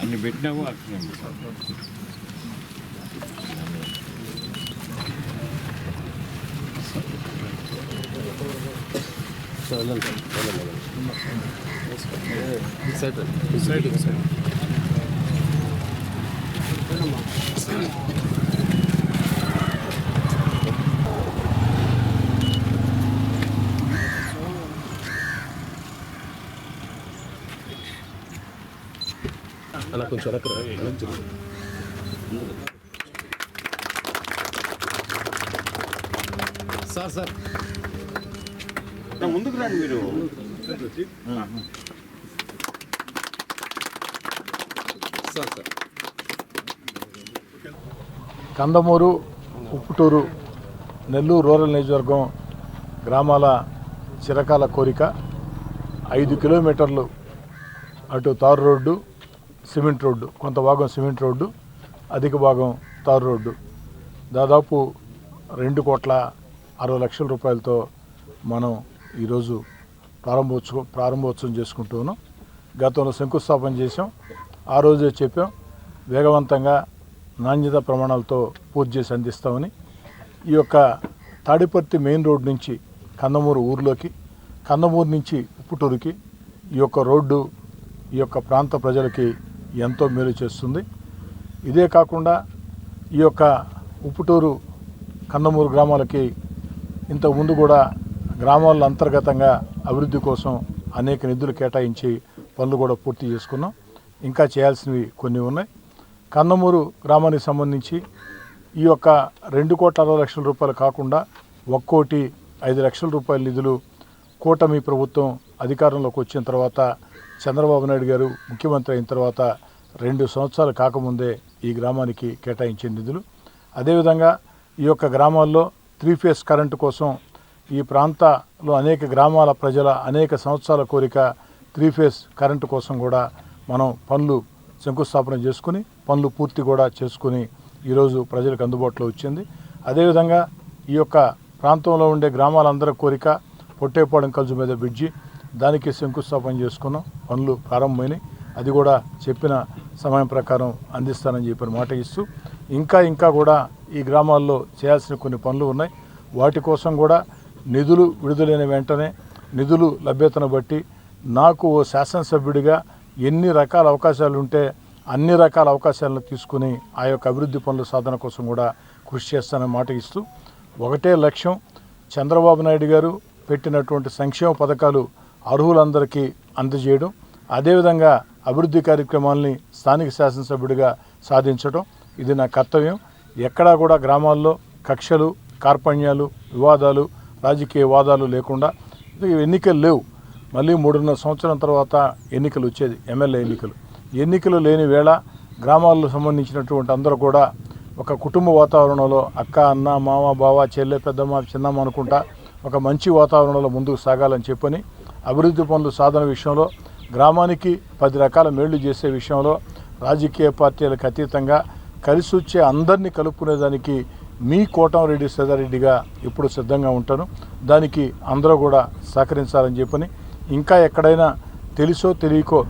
అన్ని పెట్టినావు అట్లనే అలా కొంచెం వెనక్కి రా. వెనక్కి తిరుగు. సార్ సార్ ముందుకు రండి మీరు sir sir Kandamuru Upputuru Nellore rural నియోజకవర్గం గ్రామాల చిరకాల కోరిక ఐదు కిలోమీటర్లు అటు తారు రోడ్డు సిమెంట్ రోడ్డు కొంత భాగం సిమెంట్ రోడ్డు అధిక భాగం తారు రోడ్డు. దాదాపు రెండు కోట్ల అరవై లక్షల రూపాయలతో మనం ఈరోజు ప్రారంభోత్సవం ప్రారంభోత్సవం చేసుకుంటున్నాం గతంలో శంకుస్థాపన చేసాం ఆ రోజే చెప్పాం వేగవంతంగా నాణ్యత ప్రమాణాలతో పూర్తి చేసి అందిస్తామని. ఈ యొక్క తాడిపర్తి మెయిన్ రోడ్ నుంచి కందమూరు ఊర్లోకి కందమూరు నుంచి ఉప్పుటూరుకి ఈ యొక్క రోడ్డు ఈ యొక్క ప్రాంత ప్రజలకి ఎంతో మేలు చేస్తుంది. ఇదే కాకుండా ఈ యొక్క ఉప్పుటూరు కందమూరు గ్రామాలకి ఇంతకుముందు కూడా గ్రామాల అంతర్గతంగా అభివృద్ధి కోసం అనేక నిధులు కేటాయించి పనులు కూడా పూర్తి చేసుకున్నాం. ఇంకా చేయాల్సినవి కొన్ని ఉన్నాయి. కందమూరు గ్రామానికి సంబంధించి ఈ యొక్క రెండు కోట్ల అరవై లక్షల రూపాయలు కాకుండా ఒక్కోటి ఐదు లక్షల రూపాయల నిధులు కూటమి ప్రభుత్వం అధికారంలోకి వచ్చిన తర్వాత చంద్రబాబు నాయుడు గారు ముఖ్యమంత్రి అయిన తర్వాత రెండు సంవత్సరాలు కాకముందే ఈ గ్రామానికి కేటాయించిన నిధులు. అదేవిధంగా ఈ యొక్క గ్రామాల్లో త్రీ ఫేస్ కరెంటు కోసం ఈ ప్రాంతంలో అనేక గ్రామాల ప్రజల అనేక సంవత్సరాల కోరిక త్రీ ఫేస్ కరెంటు కోసం కూడా మనం పనులు శంకుస్థాపన చేసుకుని పనులు పూర్తి కూడా చేసుకుని ఈరోజు ప్రజలకు అందుబాటులో వచ్చింది. అదేవిధంగా ఈ యొక్క ప్రాంతంలో ఉండే గ్రామాలందరి కోరిక పొట్టేపాడెం కలుజు మీద బ్రిడ్జి దానికి శంకుస్థాపన చేసుకున్నాం. పనులు ప్రారంభమైనాయి. అది కూడా చెప్పిన సమయం ప్రకారం అందిస్తానని చెప్పిన మాట ఇస్తూ ఇంకా ఇంకా కూడా ఈ గ్రామాల్లో చేయాల్సిన కొన్ని పనులు ఉన్నాయి. వాటి కోసం కూడా నిధులు విడుదలైన వెంటనే నిధులు లభ్యతను బట్టి నాకు ఓ శాసనసభ్యుడిగా ఎన్ని రకాల అవకాశాలు ఉంటే అన్ని రకాల అవకాశాలను తీసుకుని ఆ యొక్క అభివృద్ధి పనుల సాధన కోసం కూడా కృషి చేస్తానని మాట ఇస్తూ ఒకటే లక్ష్యం చంద్రబాబు నాయుడు గారు పెట్టినటువంటి సంక్షేమ పథకాలు అర్హులందరికీ అందజేయడం అదేవిధంగా అభివృద్ధి కార్యక్రమాల్ని స్థానిక శాసనసభ్యుడిగా సాధించడం ఇది నా కర్తవ్యం. ఎక్కడా కూడా గ్రామాల్లో కక్షలు కార్పణ్యాలు వివాదాలు రాజకీయ వాదాలు లేకుండా ఎన్నికలు లేవు. మళ్ళీ మూడున్నర సంవత్సరం తర్వాత ఎన్నికలు వచ్చేది ఎమ్మెల్యే ఎన్నికలు. ఎన్నికలు లేని వేళ గ్రామాల్లో సంబంధించినటువంటి అందరూ కూడా ఒక కుటుంబ వాతావరణంలో అక్క అన్న మామ బావ చెల్లె పెద్దమ్మ చిన్నమ్మ అనుకుంటా ఒక మంచి వాతావరణంలో ముందుకు సాగాలని చెప్పని అభివృద్ధి పనులు సాధన విషయంలో గ్రామానికి పది రకాల మేళ్ళు చేసే విషయంలో రాజకీయ పార్టీలకు అతీతంగా కలిసి వచ్చే అందరినీ కలుపుకునేదానికి మీ కోటంరెడ్డి సదారెడ్డిగా ఇప్పుడు సిద్ధంగా ఉంటాను. దానికి అందరూ కూడా సహకరించాలని చెప్పని ఇంకా ఎక్కడైనా తెలుసో తెలియకో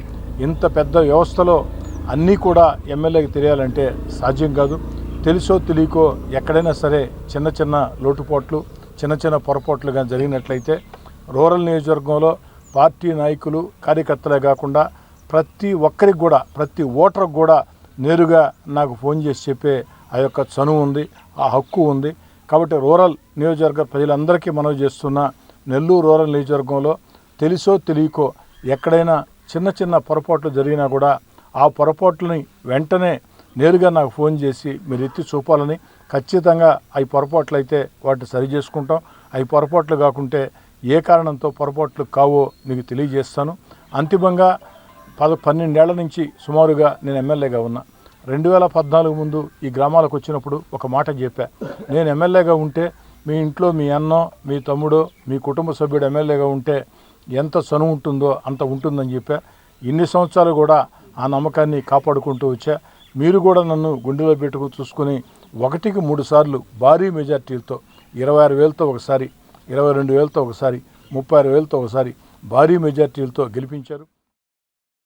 ఇంత పెద్ద వ్యవస్థలో అన్నీ కూడా ఎమ్మెల్యేకి తెలియాలంటే సాధ్యం కాదు. తెలుసో తెలియకో ఎక్కడైనా సరే చిన్న చిన్న లోటుపోట్లు చిన్న చిన్న పొరపాట్లు కానీ జరిగినట్లయితే రూరల్ నియోజకవర్గంలో పార్టీ నాయకులు కార్యకర్తలే కాకుండా ప్రతి ఒక్కరికి కూడా ప్రతి ఓటర్కి కూడా నేరుగా నాకు ఫోన్ చేసి చెప్పే ఆ యొక్క చనువు ఉంది ఆ హక్కు ఉంది. కాబట్టి రూరల్ నియోజకవర్గ ప్రజలందరికీ మనవి చేస్తున్న నెల్లూరు రూరల్ నియోజకవర్గంలో తెలుసో తెలియకో ఎక్కడైనా చిన్న చిన్న పొరపాట్లు జరిగినా కూడా ఆ పొరపాట్లని వెంటనే నేరుగా నాకు ఫోన్ చేసి మీరు ఎత్తి చూపాలని ఖచ్చితంగా అవి పొరపాట్లు అయితే వాటిని సరి చేసుకుంటాం. అవి పొరపాట్లు కాకుంటే ఏ కారణంతో పొరపాట్లు కావో మీకు తెలియజేస్తాను. అంతిమంగా పద పన్నెండేళ్ళ నుంచి సుమారుగా నేను ఎమ్మెల్యేగా ఉన్నా. రెండు వేల పద్నాలుగు ముందు ఈ గ్రామాలకు వచ్చినప్పుడు ఒక మాట చెప్పా. నేను ఎమ్మెల్యేగా ఉంటే మీ ఇంట్లో మీ అన్నో మీ తమ్ముడో మీ కుటుంబ సభ్యుడు ఎమ్మెల్యేగా ఉంటే ఎంత చనువు ఉంటుందో అంత ఉంటుందని చెప్పా. ఇన్ని సంవత్సరాలు కూడా ఆ నమ్మకాన్ని కాపాడుకుంటూ వచ్చా. మీరు కూడా నన్ను గుండెలో పెట్టుకు చూసుకుని ఒకటికి మూడు సార్లు భారీ మెజార్టీలతో ఇరవై ఆరు వేలతో ఒకసారి ఇరవై రెండు వేలతో ఒకసారి ముప్పై ఆరు వేలతో ఒకసారి భారీ మెజార్టీలతో గెలిపించారు.